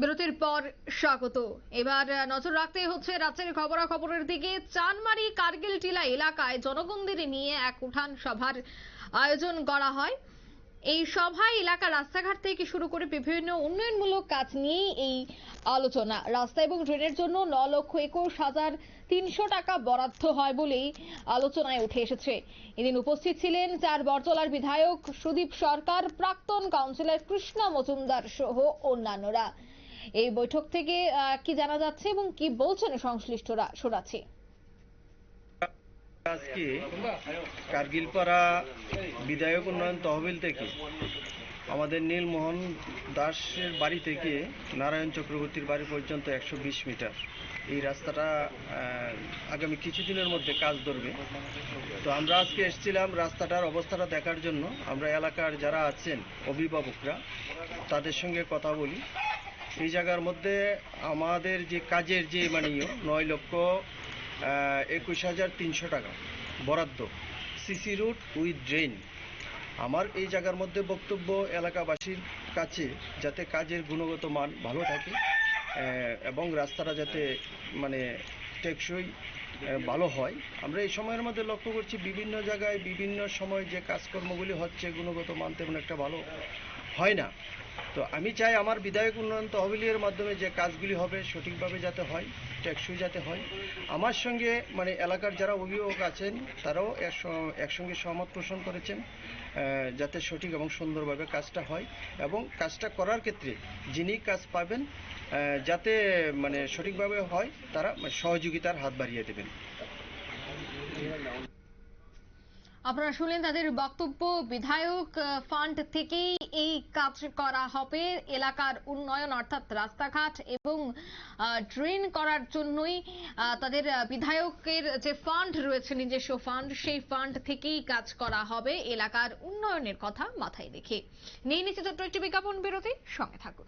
বিরতির পর স্বাগত। এবার নজর রাখতে হচ্ছে রাজ্যের খবরাখবরের দিকে। চানমারি কার্গিল টিলা এলাকায় জনগণদের নিয়ে এক উঠান সভার আয়োজন করা হয়। এই সভায় এলাকা রাস্তাঘাট থেকে শুরু করে বিভিন্ন উন্নয়নমূলক কাজ নিয়েই এই আলোচনা। রাস্তা এবং ড্রেনের জন্য ন লক্ষ একুশ হাজার তিনশো টাকা বরাদ্দ হয় বলেই আলোচনায় উঠে এসেছে। এদিন উপস্থিত ছিলেন চার বরতলার বিধায়ক সুদীপ সরকার, প্রাক্তন কাউন্সিলর কৃষ্ণা মজুমদার সহ অন্যান্যরা। এই বৈঠক থেকে কি জানা যাচ্ছে এবং কি বলছেন সংশ্লিষ্টরা, শোনাচ্ছি। আজকে কার্গিলপাড়া বিধায়ক উন্নয়ন তহবিল থেকে আমাদের নীলমোহন দাসের বাড়ি থেকে নারায়ণ চক্রবর্তীর বাড়ি পর্যন্ত একশো বিশ মিটার। এই রাস্তাটা আগামী কিছুদিনের মধ্যে কাজ ধরবে। তো আমরা আজকে এসেছিলাম রাস্তাটার অবস্থাটা দেখার জন্য। আমরা এলাকার যারা আছেন, অভিভাবকরা, তাদের সঙ্গে কথা বলি। এই জায়গার মধ্যে আমাদের যে কাজের যে মানে ইয়ে, নয় লক্ষ একুশ হাজার তিনশো টাকা বরাদ্দ। সিসি রুট উইথ ড্রেন আমার এই জায়গার মধ্যে বক্তব্য এলাকাবাসীর কাছে যাতে কাজের গুণগত মান ভালো থাকে এবং রাস্তাটা যাতে মানে টেকসই ভালো হয়। আমরা এই সময়ের মধ্যে লক্ষ্য করছি বিভিন্ন জায়গায় বিভিন্ন সময় যে কাজকর্মগুলি হচ্ছে গুণগত মান তেমন একটা ভালো। হয় না। তো আমি চাই আমার বিধায়ক উন্নয়ন তহবিলের মাধ্যমে যে কাজগুলি হবে সঠিকভাবে যাতে হয়, টেকসই যাতে হয়। আমার সঙ্গে মানে এলাকার যারা অভিভাবক আছেন, তারাও একস- একসঙ্গে সহমত পোষণ করেছেন যাতে সঠিক এবং সুন্দরভাবে কাজটা হয় এবং কাজটা করার ক্ষেত্রে যিনি কাজ পাবেন যাতে মানে সঠিকভাবে হয়, তারা সহযোগিতার হাত বাড়িয়ে দেবেন। আপনারা শুনলেন তাদের বক্তব্য। বিধায়ক ফান্ড থেকেই এই কাজ করা হবে। এলাকার উন্নয়ন অর্থাৎ রাস্তাঘাট এবং ড্রেন করার জন্যই তাদের বিধায়কের যে ফান্ড রয়েছে, নিজস্ব ফান্ড সেই ফান্ড থেকেই কাজ করা হবে। এলাকার উন্নয়নের কথা মাথায় রেখে। নিয়ে নিচ্ছে ছোট্ট একটি বিজ্ঞাপন বিরতি। সঙ্গে থাকুন।